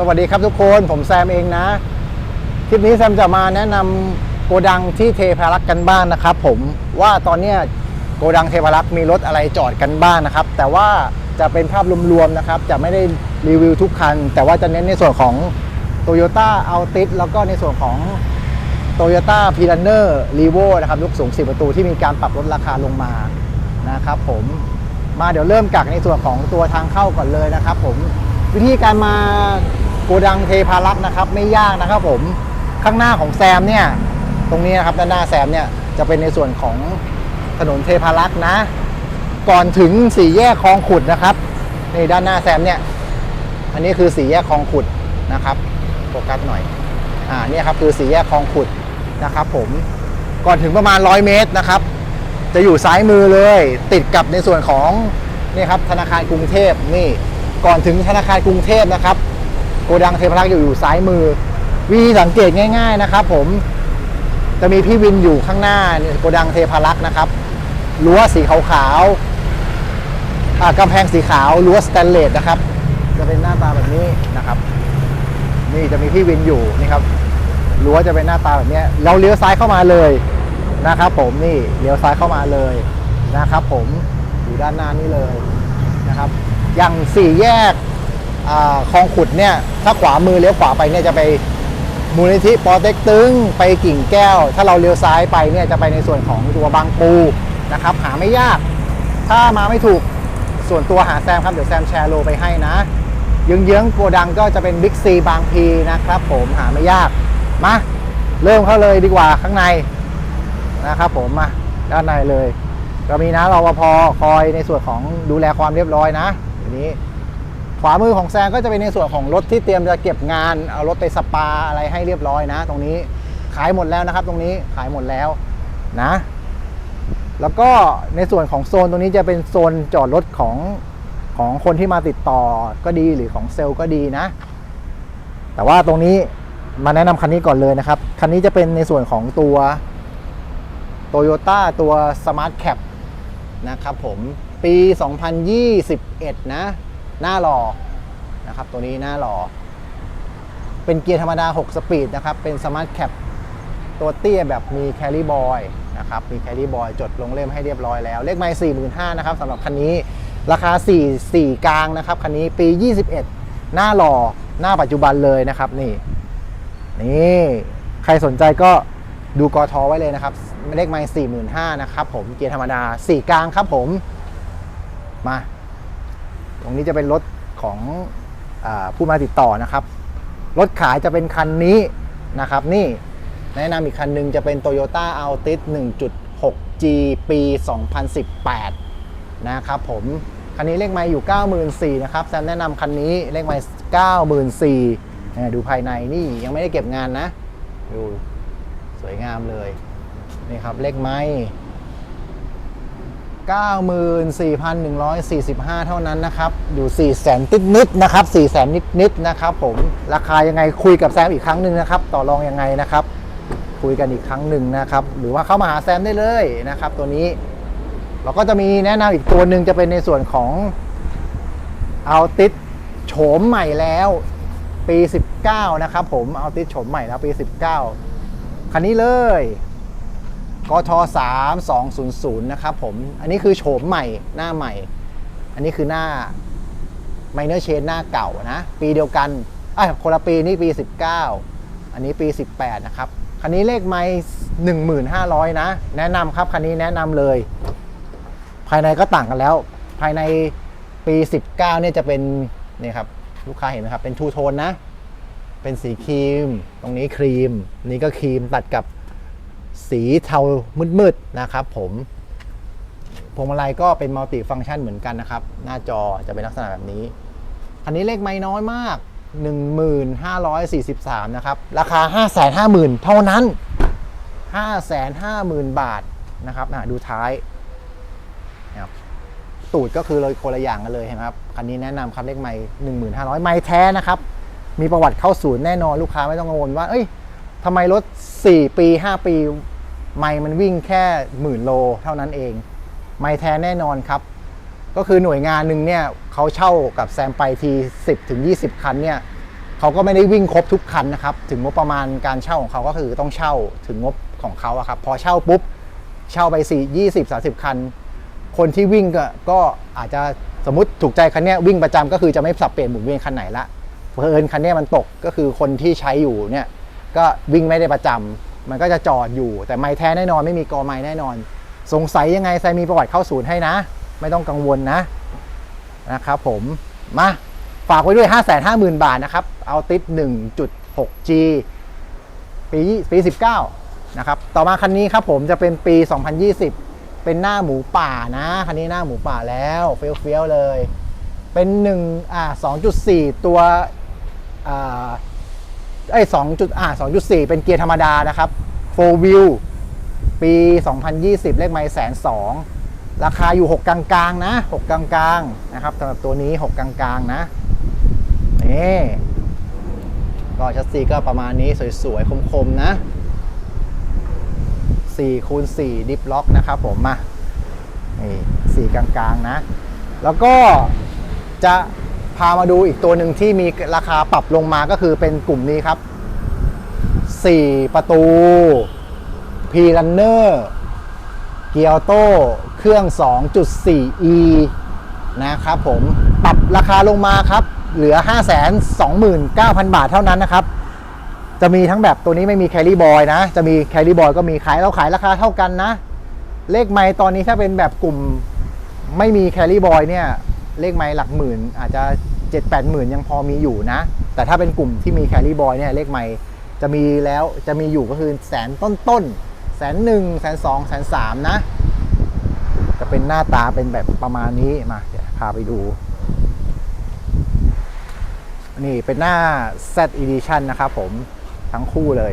สวัสดีครับทุกคนผมแซมเองนะ คลิปนี้แซมจะมาแนะนำโกดังที่เทพารักษ์กันบ้างนะครับผมว่าตอนเนี้โกดังเทพารักษ์มีรถอะไรจอดกันบ้างนะครับ แต่ว่าจะเป็นภาพรวมๆนะครับ จะไม่ได้รีวิวทุกคัน แต่ว่าจะเน้นในส่วนของ Toyota Altis แล้วก็ในส่วนของ Toyota p i r a n n e r r e v o นะครับยกสูง 10 ประตูที่มีการปรับลดราคาลงมานะครับผมมาเดี๋ยวเริ่มจากในส่วนของตัวทางเข้าก่อนเลยนะครับผมวิธีการมา โกดังเทพารักษ์นะครับ ไม่ยากนะครับผมข้างหน้าของแซมเนี่ย ตรงนี้นะครับด้านหน้าแซมเนี่ยจะเป็นในส่วนของถนนเทพารักษ์นะ ก่อนถึงสี่แยกคลองขุดนะครับในด้านหน้าแซมเนี่ย อันนี้คือสี่แยกคลองขุดนะครับโฟกัสหน่อยอ่าเนี่ยครับคือสี่แยกคลองขุดนะครับผมก่อนถึงประมาณ 100 เมตรนะครับ จะอยู่ซ้ายมือเลยติดกับในส่วนของนี่ครับธนาคารกรุงเทพนี่ก่อนถึงธนาคารกรุงเทพนะครับ โกดังเทพรักษ์อยู่อยู่ซ้ายมือ วิธีสังเกตง่าย ๆนะครับ ผมจะมีพี่วินอยู่ข้างหน้าโกดังเทพรักษ์นะครับรั้วสีขาวๆอ่ากำแพงสีขาวรั้วสแตนเลสนะครับ จะเป็นหน้าตาแบบนี้นะครับ นี่จะมีพี่วินอยู่นี่ครับรั้วจะเป็นหน้าตาแบบนี้เราเลี้ยวซ้ายเข้ามาเลยนะครับ ผมนี่เลี้ยวซ้ายเข้ามาเลยนะครับ ผมอยู่ด้านหน้านี่เลยนะครับ อย่างสี่แยก คลองขุดเนี่ยถ้าขวามือเลี้ยวขวาไปเนี่ยจะไปมูลนิธิปอเต็กตึงไปกิ่งแก้ว ถ้าเราเลี้ยวซ้ายไปเนี่ยจะไปในส่วนของตัวบางปูนะครับ หาไม่ยาก ถ้ามาไม่ถูกส่วนตัวหาแซมครับ เดี๋ยวแซมแชร์โลไปให้นะเยื้องๆโกดังก็จะเป็นบิ๊กซีบางพีนะครับ ผมหาไม่ยากมาเริ่มเข้าเลยดีกว่าข้างในนะครับ ผมมาด้านในเลย ก็มีนะรปภคอยในส่วนของดูแลความเรียบร้อยนะทีนี้ วามือของแซงก็จะเป็นในส่วนของรถที่เตรียมจะเก็บงานเอารถไปสปาอะไรให้เรียบร้อยนะ ตรงนี้ขายหมดแล้วนะครับ ตรงนี้ขายหมดแล้วนะ แล้วก็ในส่วนของโซนตรงนี้จะเป็นโซนจอดรถของของคนที่มาติดต่อก็ดีหรือของเซลล์ก็ดีนะ แต่ว่าตรงนี้มาแนะนำคันนี้ก่อนเลยนะครับ คันนี้จะเป็นในส่วนของตัว Toyota ตัว Smart Cap นะครับผมปี 2021 นะ หน้าหล่อนะครับตัวนี้หน้าหล่อ เป็นเกียร์ธรรมดา 6 สปีดนะครับ เป็น Smart Cap ตัวเตี้ยแบบมี Carry Boy นะครับ มี Carry Boy จดลงเล่มให้เรียบร้อยแล้ว เลขไมล์45,000นะครับสำหรับคันนี้ราคา 4 4 กลางนะครับ คันนี้ปี 21 หน้าหล่อหน้าปัจจุบันเลยนะครับนี่ นี่ใครสนใจก็ดูกอทอไว้เลยนะครับ เลขไมล์45,000นะครับผมเกียร์ธรรมดา 4 กลางครับผมมา ตรงนี้จะเป็นรถของอผู้มาติดต่อนะครับ รถขายจะเป็นคันนี้นะครับ นี่แนะนำอีกคันหนึงจะเป็น Toyota Altis 1.6G ปี 2018 นะครับผม คันนี้เลขไมล์อยู่ 94,000นะครับแซมแนะนำคันนี้เลขไมล์94,000เนี่ดูภายในนี่ยังไม่ได้เก็บงานนะ ดูสวยงามเลย นี่ครับเลขไมล์ 94,145 เท่านั้นนะครับ อยู่4แสนติดนิดนะครับ4แสนนิดนิดนะครับผม ราคายังไงคุยกับแซมอีกครั้งหนึ่งนะครับ ต่อรองยังไงนะครับ คุยกันอีกครั้งหนึ่งนะครับ หรือว่าเข้ามาหาแซมได้เลยนะครับ ตัวนี้ เราก็จะมีแนะนำอีกตัวหนึ่งจะเป็นในส่วนของเอาติดโฉมใหม่แล้ว ปี 19 นะครับผม เอาติดโฉมใหม่แล้วปี 19 คันนี้เลย กท3200 นะครับผม อันนี้คือโฉมใหม่หน้าใหม่ อันนี้คือหน้าไมเนอร์เชนหน้าเก่านะ ปีเดียวกันอะคนละปีนี่ปี 19 อันนี้ปี 18 นะครับ คันนี้เลขไม่1500 นะ แนะนำครับคันนี้แนะนำเลย ภายในก็ต่างกันแล้ว ภายในปี 19 เนี่ยจะเป็นนี่ครับลูกค้าเห็นไหมครับ เป็นทูโทนนะ เป็นสีครีม ตรงนี้ครีม นี่ก็ครีมตัดกับ สีเทามืดๆนะครับผมพวงมาลัยก็เป็นมัลติฟังก์ชันเหมือนกันนะครับ หน้าจอจะเป็นลักษณะแบบนี้ อันนี้เลขไม่น้อยมาก 1543 นะครับ ราคา 550,000 เท่านั้น 550,000 บาทนะครับอะดูท้ายนะครับตูดก็คือเลยคนละอย่างกันเลยเห็นไหมครับ คันนี้แนะนำครับเลขไม่ 1500 ไม่แท้นะครับ มีประวัติเข้าศูนย์แน่นอนลูกค้าไม่ต้องกังวลว่า เอ้ย ทำไมรถ 4 ปี 5 ปี ไม่มันวิ่งแค่หมื่นโลเท่านั้นเอง ไม่แท้แน่นอนครับ ก็คือหน่วยงานหนึ่งเนี่ยเขาเช่ากับแซมไปที 10 ถึง 20 คันเนี่ยเขาก็ไม่ได้วิ่งครบทุกคันนะครับ ถึงงบประมาณการเช่าของเขาก็คือต้องเช่าถึงงบของเขาอะครับ พอเช่าปุ๊บ เช่าไปสี่ยี่สิบสาสิบคัน คนที่วิ่งก็ก็อาจจะสมมติถูกใจคันเนี้ยวิ่งประจำก็คือจะไม่สับเปลี่ยนหมุนเวียนคันไหนละเพอเอิญคันเนี้ยมันตกก็คือคนที่ใช้อยู่เนี่ย ก็วิ่งไม่ได้ประจำมันก็จะจอดอยู่ แต่ไม่แท้แน่นอนไม่มีกอไม้แน่นอน สงสัยยังไงไซมีประวัติเข้าศูนย์ให้นะ ไม่ต้องกังวลนะนะครับผมมาฝากไว้ด้วย 5 5 0 0 0 0 บาทนะครับ เอาติด 1.6G ปีปี 19 นะครับ ต่อมาคันนี้ครับผมจะเป็นปี 2020 เป็นหน้าหมูป่านะ คันนี้หน้าหมูป่าแล้วเฟี้ยวเฟี้ยวๆเลย เป็น1อ่า2.4 ตัวอ่า ไอ้2จุดอ่า2.4เป็นเกียร์ธรรมดานะครับ4 wheel ปี 2020 เลขไมล์แสนสองราคาอยู่ 6 กลางๆ นะ 6 กลางๆ นะครับสำหรับตัวนี้ 6 กลางๆ นะ นี่ก็ชัสซีก็ประมาณนี้สวยๆ คมๆ นะ4คูณ4ดิฟล็อกนะครับผมมานี่สี่กลางๆ นะ แล้วก็จะ พามาดูอีกตัวหนึ่งที่มีราคาปรับลงมาก็คือเป็นกลุ่มนี้ครับ 4 ประตู p r u n n e r เกียร์โต้เครื่อง 2.4e นะครับผมปรับราคาลงมาครับ เหลือ 529,000 บาทเท่านั้นนะครับ จะมีทั้งแบบตัวนี้ไม่มีแค r รี่บอยนะ จะมีแค r รี่บอยก็มีขายเราขายราคาเท่ากันนะ เลขไม้ตอนนี้ถ้าเป็นแบบกลุ่มไม่มีแค r รี่บอยเนี่ย เลขไม้หลักหมื่น อาจจะ7 8หมื่นยังพอมีอยู่นะ แต่ถ้าเป็นกลุ่มที่มีแค r รี่บอยเนี่ยเลขไม้จะมีแล้วจะมีอยู่ก็คือแสนต้นต้นแสนหนึ่งแสนสองแสนสามนะ จะเป็นหน้าตาเป็นแบบประมาณนี้มาเดี๋ยวพาไปดู นี่เป็นหน้า Z Edition นะครับผมทั้งคู่เลย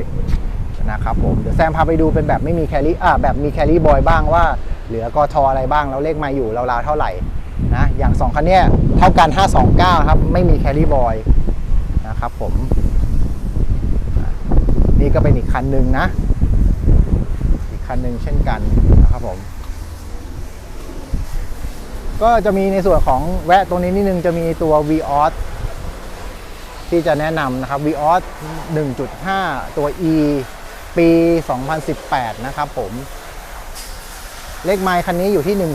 นะครับผมเดี๋ยวแซมพาไปดูเป็นแบบไม่มีแคลรี่อ่าแบบมีแคลรี่บอยบ้างว่า เหลือกอทออะไรบ้างแล้วเลขมาอยู่ราวๆเท่าไหร่ นะอย่าง 2 คันเนี้ยเท่ากัน 529 ครับ ไม่มีแคลรี่บอยนะครับผมนี่ก็เป็นอีกคันหนึ่งนะ อีกคันหนึ่งเช่นกันนะครับผม ก็จะมีในส่วนของแวะตรงนี้นิดนึงจะมีตัว v ีออสที่จะแนะนำนะครับ v ีออส1.5 ตัว E ปี 2018 นะครับผม เลขไมล์คันนี้อยู่ที่ 1 1 0 0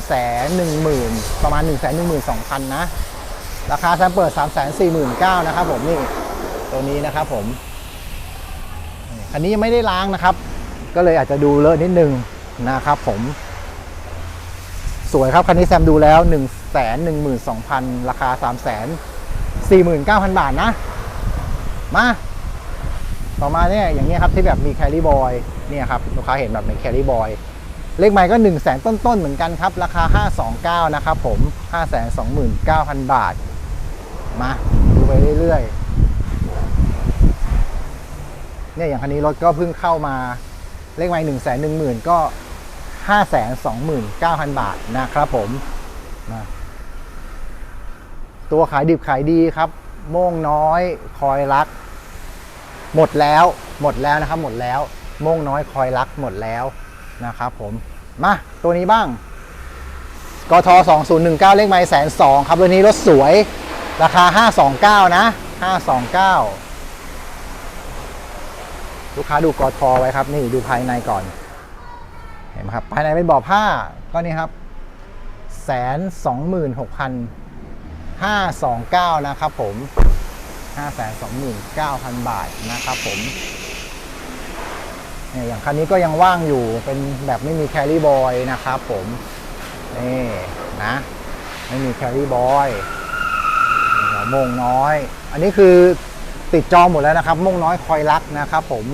0 0 ประมาณ 1 1 2 0 0 0 นะ ราคาแซมเปิด 3 4 9 0 0 0นะครับผมนี่ตัวนี้นะครับผม คันนี้ยังไม่ได้ล้างนะครับ ก็เลยอาจจะดูเลอะนิดนึงนะครับผม สวยครับคันนี้แซมดูแล้ว 1 1 2 0 0 0 ราคา 3 4 9 0 0 0 บาทนะ มา ต่อมาเนี่ยอย่างนี้ยครับที่แบบมีแคริบอยเนี่ยครับลูกค้าเห็นแบบในแคริบอย เลขไมล์ก็ 1 0 0 0 0แสนต้นๆเหมือนกันครับ ราคา 529 นะครับผม 529,000 บาท มาดูไปเรื่อยๆเนี่ยอย่างคันนี้รถก็เพิ่งเข้ามาเลขไมล์1 1 0 0 0 0 ก็ 529,000 บาทนะครับผมนะตัวขายดิบขายดีครับโม่งน้อยคอยรัก หมดแล้วหมดแล้วนะครับ หมดแล้วโม่งน้อยคอยรักหมดแล้ว นะครับผม มาตัวนี้บ้างกท2019 เลขไม้แสนสองครับตัวนี้รถสวยราคา 529 นะ 529 ลูกค้าดูกทไว้ครับ นี่ดูภายในก่อน เห็นไหมครับ ภายในเป็นบ่อผ้าก็นี่ครับแสนสองหมื่นหกพันห้าสองเก้านะครับผมห้าแสนสองหมื่นเก้าพันบาทนะครับผม นี่ยอย่างคันนี้ก็ยังว่างอยู่เป็นแบบไม่มีแครี่บอยนะครับผม นี่นะ ไม่มีแครี่บอยหัวโมงน้อย อันนี้คือติดจองหมดแล้วนะครับโมงน้อยคอยรักนะครับผม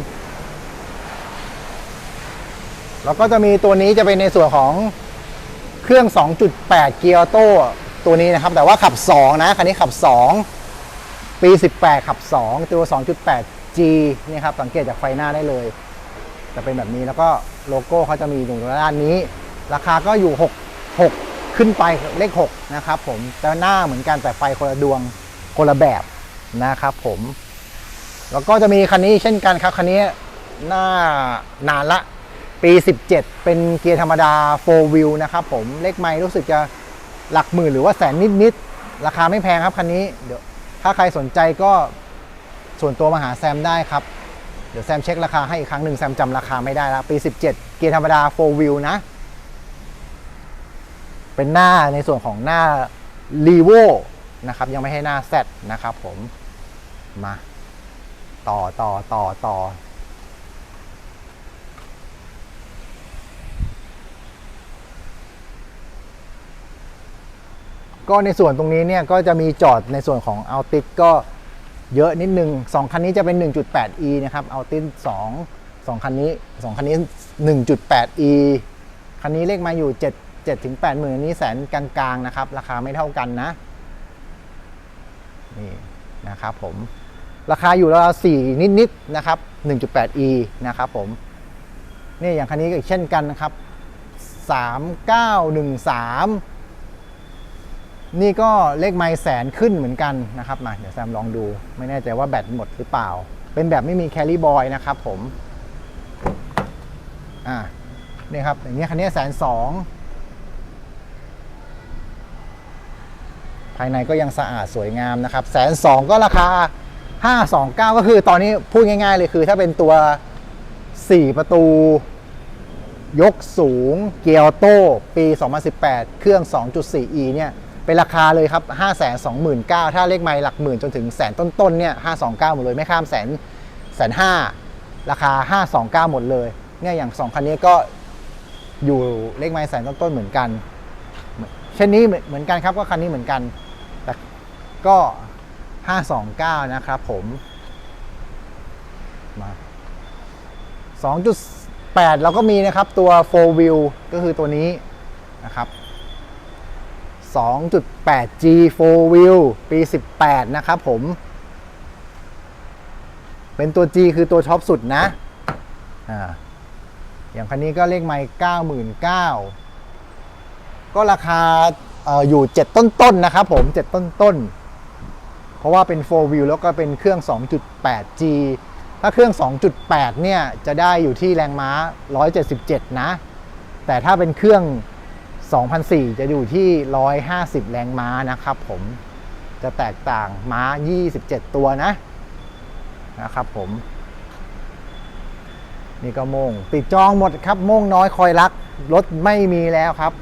แล้วก็จะมีตัวนี้จะเป็นในส่วนของเครื่อง 2.8 เกียร์โต้ตัวนี้นะครับ แต่ว่าขับ 2 นะ คันนี้ขับ 2 ปี 18 ขับ 2 ตัว 2.8G นี่ครับ สังเกตจากไฟหน้าได้เลย จะเป็นแบบนี้แล้วก็โลโก้เขาจะมีอยู่ตรงด้านนี้ ราคาก็อยู่ 6 6 ขึ้นไปเลข 6 นะครับผมแต่หน้าเหมือนกันแต่ไฟคนละดวงคนละแบบนะครับผม แล้วก็จะมีคันนี้เช่นกันครับ คันนี้หน้านานละ ปี 17 เป็นเกียร์ธรรมดา 4 wheel นะครับผมเลขไมล์รู้สึกจะหลักหมื่นหรือว่าแสนนิดๆ ราคาไม่แพงครับคันนี้เดี๋ยวถ้าใครสนใจก็ส่วนตัวมาหาแซมได้ครับ เดี๋ยวแซมเช็คราคาให้อีกครั้งหนึ่งแซมจำราคาไม่ได้แล้วปี 17 เกียร์ธรรมดา 4 wheel นะ เป็นหน้าในส่วนของหน้า r e v o นะครับ ยังไม่ให้หน้า Z นะครับผม มา ต่อต่อต่อต่อก็ในส่วนตรงนี้เนี่ยก็จะมีจอดในส่วนของ a l t i s ก็ เยอะนิดนึง 2 คันนี้จะเป็น 1.8e นะครับ a l t i s 2 2 คันนี้ 2 คันนี้ 1.8e คันนี้เลขมาอยู่ 7 7ถึง8หมื่นนี้แสนกลางๆนะครับ ราคาไม่เท่ากันนะ นี่นะครับผม ราคาอยู่ราวๆ4นิดๆนะครับ 1.8e นะครับผม นี่อย่างคันนี้ก็เช่นกันนะครับ 3913 นี่ก็เลขไมล์แสนขึ้นเหมือนกันนะครับมาเดี๋ยวแซมลองดูไม่แน่ใจว่าแบตหมดหรือเปล่า เป็นแบบไม่มีแครี่บอยนะครับผมอ่านี่ครับอย่างเงี้ยคันนี้แสนสองภายในก็ยังสะอาดสวยงามนะครับแสนสองก็ราคา 529 ก็คือตอนนี้พูดง่ายๆเลยคือถ้าเป็นตัว 4 ประตู ยกสูง เกียร์โต้ปี 2018 เครื่อง 2.4e เนี่ย เป็นราคาเลยครับ 529,000 ถ้าเลขไมล์หลักหมื่นจนถึงแสนต้นๆเนี่ย529 หมดเลยไม่ข้ามแสนแสนห้าราคา 529 หมดเลยเนี่ยอย่าง 2 คันนี้ก็อยู่เลขไมล์แสนต้นๆเหมือนกัน เช่นนี้เหมือนกันครับก็คันนี้เหมือนกันแต่ก็ 529 นะครับผมมา2.8 เราก็มีนะครับตัว 4 wheel ก็คือตัวนี้นะครับ 2.8G 4 wheel ปี 18 นะครับผม เป็นตัว G คือตัวท็อปสุดนะ อ่า อย่างคันนี้ก็เลขไม่99,000 ก็ราคาอออยู่ 7 ต้นๆนนะครับผม 7 ต้นๆ เพราะว่าเป็น 4 wheel แล้วก็เป็นเครื่อง 2.8G ถ้าเครื่อง 2.8 เนี่ย จะได้อยู่ที่แรงม้า 177 นะ แต่ถ้าเป็นเครื่อง 2004 จะอยู่ที่ 150 แรงม้านะครับผมจะแตกต่างม้า 27 ตัวนะนะครับผม นี่ก็โมง ติดจองหมดครับโมงน้อยคอยรัก รถไม่มีแล้วครับ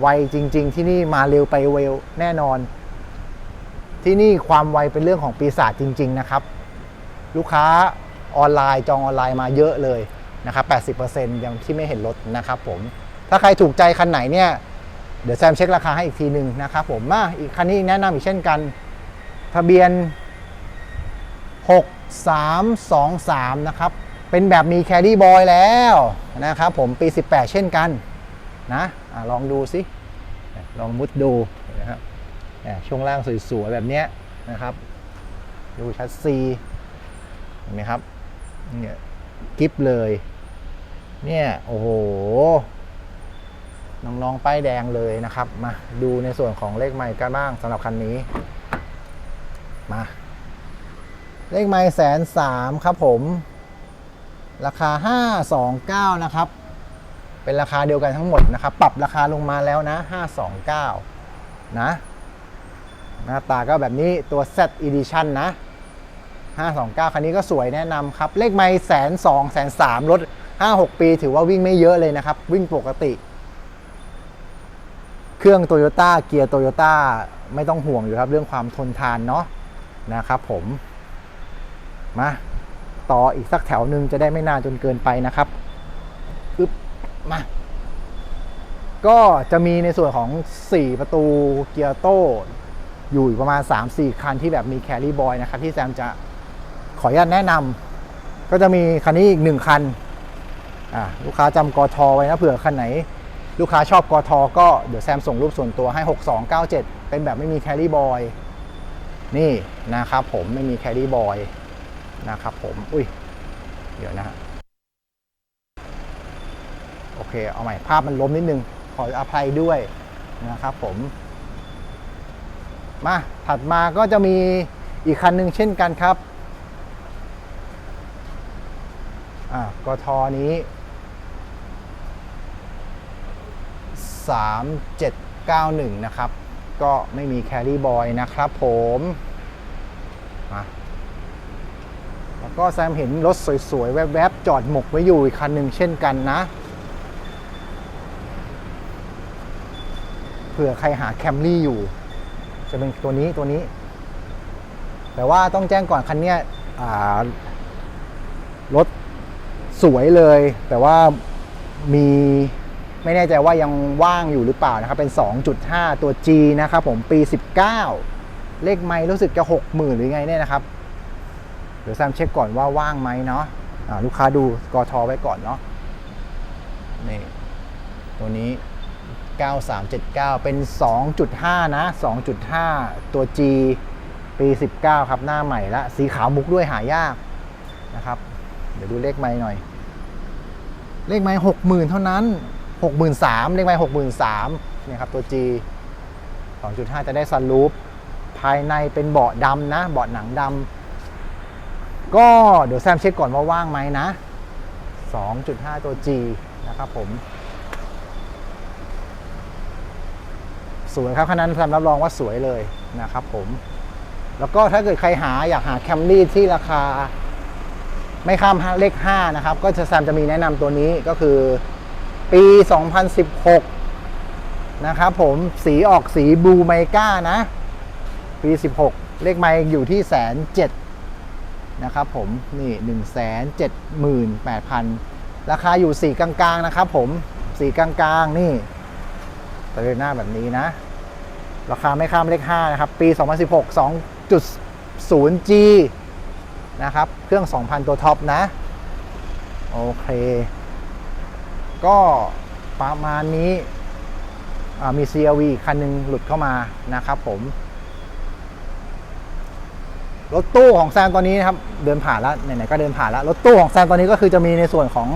ไวจริง ๆ ที่นี่มาเร็วไปเร็วแน่นอน ที่นี่ความไวเป็นเรื่องของปีศาจจริง ๆ นะครับ ลูกค้าออนไลน์จองออนไลน์มาเยอะเลยนะครับ 80%ยังที่ไม่เห็นรถนะครับผม ถ้าใครถูกใจคันไหนเนี่ย เดี๋ยวแซมเช็คราคาให้อีกทีหนึ่งนะครับผมมาอีกคันนี้แนะนำอีกเช่นกัน ทะเบียน 6323 นะครับ เป็นแบบมีแคด r ี b บอยแล้วนะครับผมปี 18 เช่นกันนะอะลองดูสิ ลองมุดดูนะครับช่วงล่างสวยๆแบบเนี้ยนะครับ ดูชัดซีเห็นไหมครับเนี่ยกิฟเลย เนี่ย โอ้โห น้องๆ ป้ายแดงเลยนะครับ มาดูในส่วนของเลขไมล์กันบ้างสำหรับคันนี้ มา เลขไมล์แสนสามครับผม ราคา 529 นะครับ เป็นราคาเดียวกันทั้งหมดนะครับ ปรับราคาลงมาแล้วนะ 529 นะ หน้าตาก็แบบนี้ตัว Z Edition นะ 529 คันนี้ก็สวยแนะนำครับ เลขไม่แสนสองแสนสามรถ 5-6 ปีถือว่าวิ่งไม่เยอะเลยนะครับ วิ่งปกติ เครื่องโตโยต้าเกียร์โตโยต้าไม่ต้องห่วงอยู่ครับเรื่องความทนทานเนาะนะครับผม มาต่ออีกสักแถวหนึ่งจะได้ไม่นานจนเกินไปนะครับปึ๊บมาก็จะมีในส่วนของ 4 ประตูเกียร์โต้อยู่ประมาณ 3-4 คันที่แบบมีแครี่บอยนะครับ ที่แซมจะขออนุญาตแนะนำก็จะมีคันนี้อีกหนึ่งคันอ่าลูกค้าจำกทไว้นะเผื่อคันไหน ลูกค้าชอบกทก็เดี๋ยวแซมส่งรูปส่วนตัวให้ 6297 เป็นแบบไม่มีแครี่บอยนี่นะครับผมไม่มีแครี่บอยนะครับผม อุ้ย เดี๋ยวนะฮะโอเค เอาใหม่ภาพมันล้มนิดนึง ขออภัยด้วยนะครับผม มา ถัดมาก็จะมีอีกคันหนึ่งเช่นกันครับ อ่ากทนี้ 3791 นะครับ ก็ไม่มีแครี่บอยนะครับผมมาแล้วก็แซมเห็นรถสวยๆ แวบๆ จอดหมกไว้อยู่อีกคันหนึ่งเช่นกันนะเผื่อใครหาแคมรี่อยู่ จะเป็นตัวนี้ตัวนี้ แต่ว่าต้องแจ้งก่อนคันเนี้ยอ่ารถสวยเลย แต่ว่ามี ไม่แน่ใจว่ายังว่างอยู่หรือเปล่านะครับเป็น 2.5 ตัว G นะครับผมปี 19 เลขไม้รู้สึกจะ 60,000 หรือไงเนี่ยนะครับ เดี๋ยวแซมเช็คก่อนว่าว่างไหมเนาะะลูกค้าดูกอทอไว้ก่อนเนาะนี่ตัวนี้ 9379 เป็น 2.5 นะ 2.5 ตัว G ปี 19 ครับหน้าใหม่ละสีขาวมุกด้วยหายากนะครับ เดี๋ยวดูเลขไม้หน่อย เลขไม้60,000เท่านั้น 63,000เลขไม้63,000เนี่ยครับตัว G 2.5 จะได้ซันรูปภายในเป็นเบาะดำนะ เบาะหนังดำก็เดี๋ยวแซมเช็คก่อนว่าว่างไหมนะ 2.5 ตัว G นะครับผมสวยครับคันนั้นแซมรับรองว่าสวยเลยนะครับผม แล้วก็ถ้าเกิดใครหาอยากหาแคมรี่ที่ราคา ไม่ข้ามเลข5นะครับ ก็จะแซมจะมีแนะนำตัวนี้ก็คือ ปี 2016 นะครับผมสีออกสีบลูไมก้านะ ปี 16 เลขไมอยู่ที่แสนเจ็ดนะครับผมนี่1 7 8 0 0 0ราคาอยู่สีกลางๆนะครับผมสีกลางๆนี่ตะเนหน้าแบบนี้นะ ราคาไม่ข้ามเลข 5 นะครับ ปี 2016 2.0G นะครับ เครื่อง 2,000 ตัวท็อปนะ โอเค ก็ประมาณนี้มี CRV อีกคันหนึ่งหลุดเข้ามานะครับผม รถตู้ของแซมตอนนี้นะครับ เดินผ่านแล้วไหนๆก็เดินผ่านแล้ว รถตู้ของแซมตอนนี้ก็คือจะมีในส่วนของ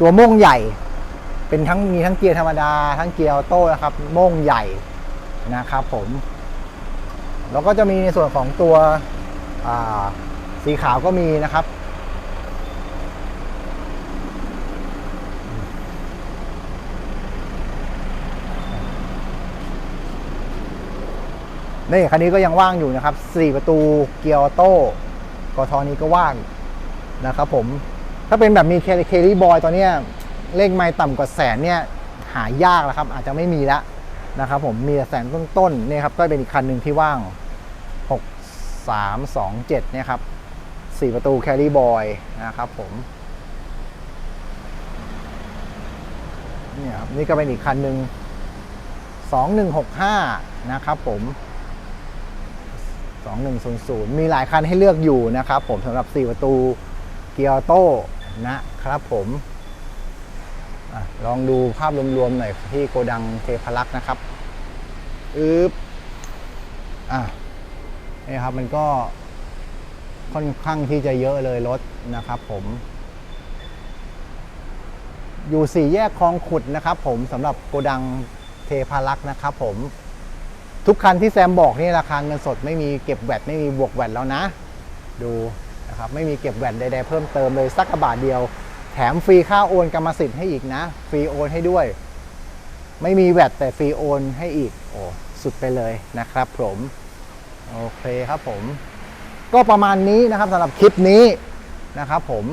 ตัวโม่งใหญ่ เป็นทั้งมีทั้งเกียร์ธรรมดา ทั้งเกียร์ออโต้นะครับ โม่งใหญ่นะครับผมแล้วก็จะมีในส่วนของตัวสีขาวก็มีนะครับ นี่คันนี้ก็ยังว่างอยู่นะครับ 4 ประตูเกียร์ออโต้กทนี้ก็ว่างนะครับผมถ้าเป็นแบบมีเคลรี่บอยตอนเนี้ยเลขไม่ต่ำกว่าแสนเนี่ยหายากแล้วครับ อาจจะไม่มีแล้วนะครับผมมีแต่แสนต้นๆนี่ครับก็เป็นอีกคันหนึ่งที่ว่าง 6 3 2 7เนี่ยครับ4 ประตูแคลี่บอยนะครับผมนี่ครับนี่ก็เป็นอีกคันหนึ่ง2165 นะครับผม 2100 มีหลายคันให้เลือกอยู่นะครับผมสำหรับ 4 ประตูเกียร์โต้นะครับผมอลองดูภาพรวมๆหน่อยที่โกดังเทพลักษ์นะครับอึบอะนี่ครับมันก็ค่อนข้างที่จะเยอะเลยรถนะครับผม อยู่สี่แยกคลองขุดนะครับผมสำหรับโกดังเทพารักษ์นะครับผม ทุกคันที่แซมบอกนี่ราคาเงินสดไม่มีเก็บแวดไม่มีบวกแวดแล้วนะ ดูนะครับไม่มีเก็บแวดใดๆเพิ่มเติมเลยสักกระบาทเดียว แถมฟรีค่าโอนกรรมสิทธิ์ให้อีกนะ ฟรีโอนให้ด้วย ไม่มีแวดแต่ฟรีโอนให้อีกโอ้สุดไปเลยนะครับผมโอเคครับผม ก็ประมาณนี้นะครับสำหรับคลิปนี้นะครับผม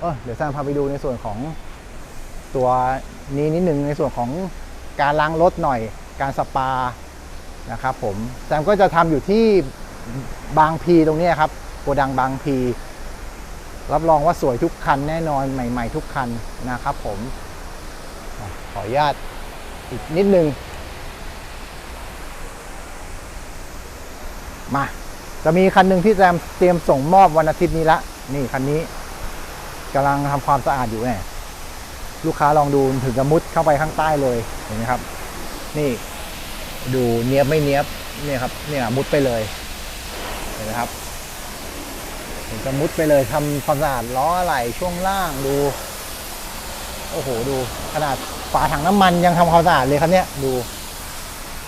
เออเดี๋ยวแซมพาไปดูในส่วนของตัวนี้นิดหนึ่งในส่วนของการล้างรถหน่อย การสปา นะครับผมแซมก็จะทำอยู่ที่บางพีตรงนี้ครับโกดังบางพี รับรองว่าสวยทุกคันแน่นอนใหม่ ๆ ทุกคันนะครับผมขออนุญาตอีกนิดนึง มา จะมีคันหนึ่งที่แซมเตรียมส่งมอบวันอาทิตย์นี้ละ นี่คันนี้กำลังทำความสะอาดอยู่เนี่ยลูกค้าลองดูถึงกระมุดเข้าไปข้างใต้เลยเห็นไหมครับ นี่ ดูเนียบไม่เนียบเนี่ยครับเนี่ยมุดไปเลยเห็นไหมครับถึงจะมุดไปเลยทำความสะอาดล้ออะไหล่ช่วงล่างดู โอ้โหดู ขนาดฝาถังน้ำมันยังทำความสะอาดเลยครับเนี่ยดู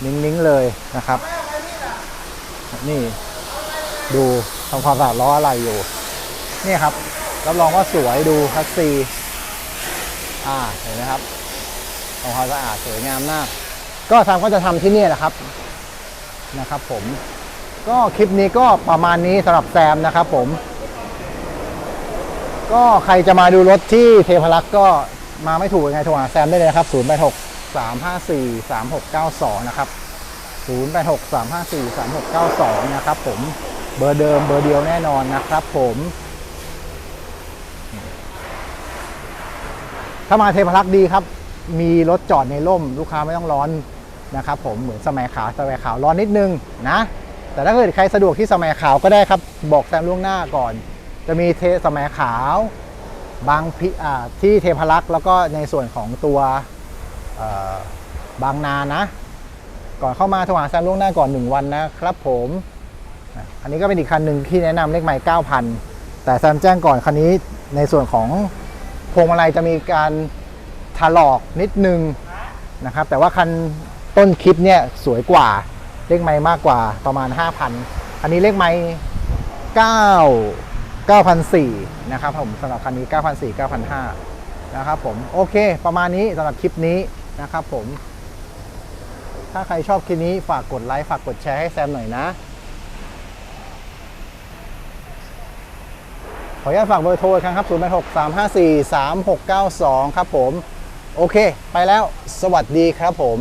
นิ่งๆเลยนะครับ นี่ ดูทำความสะอาดล้ออะไรอยู่ นี่ครับรับรองว่าสวยดูคัสซี อ่าเห็นไหมครับทำความสะอาดสวยงามมาก ก็ทำก็จะทำที่นี่แหละครับนะครับ ผมก็คลิปนี้ก็ประมาณนี้สำหรับแซมนะครับ ผม ก็ใครจะมาดูรถที่เทพรักษ์ก็มาไม่ถูกยังไงโทรหาแซมได้เลยนะครับ 0 8 6 3 5 4 3 6 9 2 นะครับ 0 8 6 3 5 4 3 6 9 2 นะครับ ผม เบอร์เดิมเบอร์เดียวแน่นอนนะครับ ผม ถ้ามาเทพรักษ์ดีครับ มีรถจอดในร่ม ลูกค้าไม่ต้องร้อน นะครับผมเหมือนสมัยขาวสมัยขาวร้อนนิดนึงนะแต่ถ้าเกิดใครสะดวกที่สมัยขาวก็ได้ครับ บอกแซมล่วงหน้าก่อน จะมีเทสมัยขาวบางพิอ่าที่เทพรักษ์แล้วก็ในส่วนของตัวบางนานะ ก่อนเข้ามาโทรหาแซมล่วงหน้าก่อน 1 วันนะครับผมอันนี้ก็เป็นอีกคันหนึ่งที่แนะนำเลขใหม่9,000 แต่แซมแจ้งก่อนคันนี้ในส่วนของพวงมาลัยจะมีการถลอกนิดนึงนะครับแต่ว่าคัน ต้นคลิปเนี่ยสวยกว่าเลขไม้มากกว่าประมาณ 5,000 อันนี้เลขไม้9 9,400นะครับผมสำหรับคันนี้9,400 9,500นะครับผมโอเค ประมาณนี้สำหรับคลิปนี้นะครับผม ถ้าใครชอบคลิปนี้ฝากกดไลค์ฝากกดแชร์ให้แซมหน่อยนะ ขออนุญาตฝากเบอร์โทรอีกครั้งครับ 0 6 3 5 4 3 6 9 2 ครับผม โอเค ไปแล้ว สวัสดีครับผม